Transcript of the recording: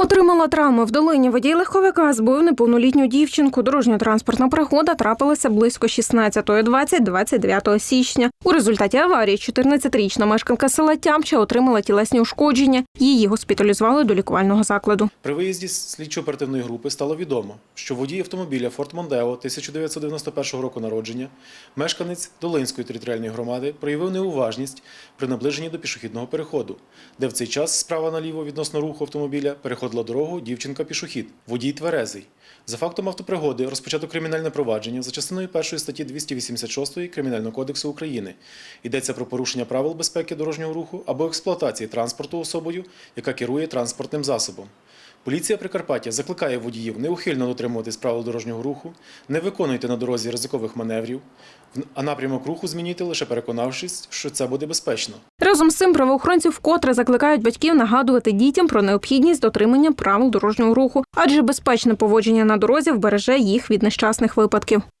Отримала травми в долині. Водій легковика збив неповнолітню дівчинку. Дорожньо-транспортна пригода трапилася близько 16.20 29 січня. У результаті аварії 14-річна мешканка села Тямча отримала тілесні ушкодження. Її госпіталізували до лікувального закладу. При виїзді з слідчо-оперативної групи стало відомо, що водій автомобіля Форт Мондео 1991 року народження, мешканець Долинської територіальної громади, проявив неуважність при наближенні до пішохідного переходу, де в цей час справа наліво відносно руху автомобіля переходила дорогу дівчинка-пішохід. Водій тверезий. За фактом автопригоди розпочато кримінальне провадження за частиною 1 статті 286 Кримінального кодексу України. Йдеться про порушення правил безпеки дорожнього руху або експлуатації транспорту особою, яка керує транспортним засобом. Поліція Прикарпаття закликає водіїв неухильно дотримуватись правил дорожнього руху, не виконуйте на дорозі ризикових маневрів, а напрямок руху змінюйте лише переконавшись, що це буде безпечно. Разом з цим правоохоронці вкотре закликають батьків нагадувати дітям про необхідність дотримання правил дорожнього руху, адже безпечне поводження на дорозі вбереже їх від нещасних випадків.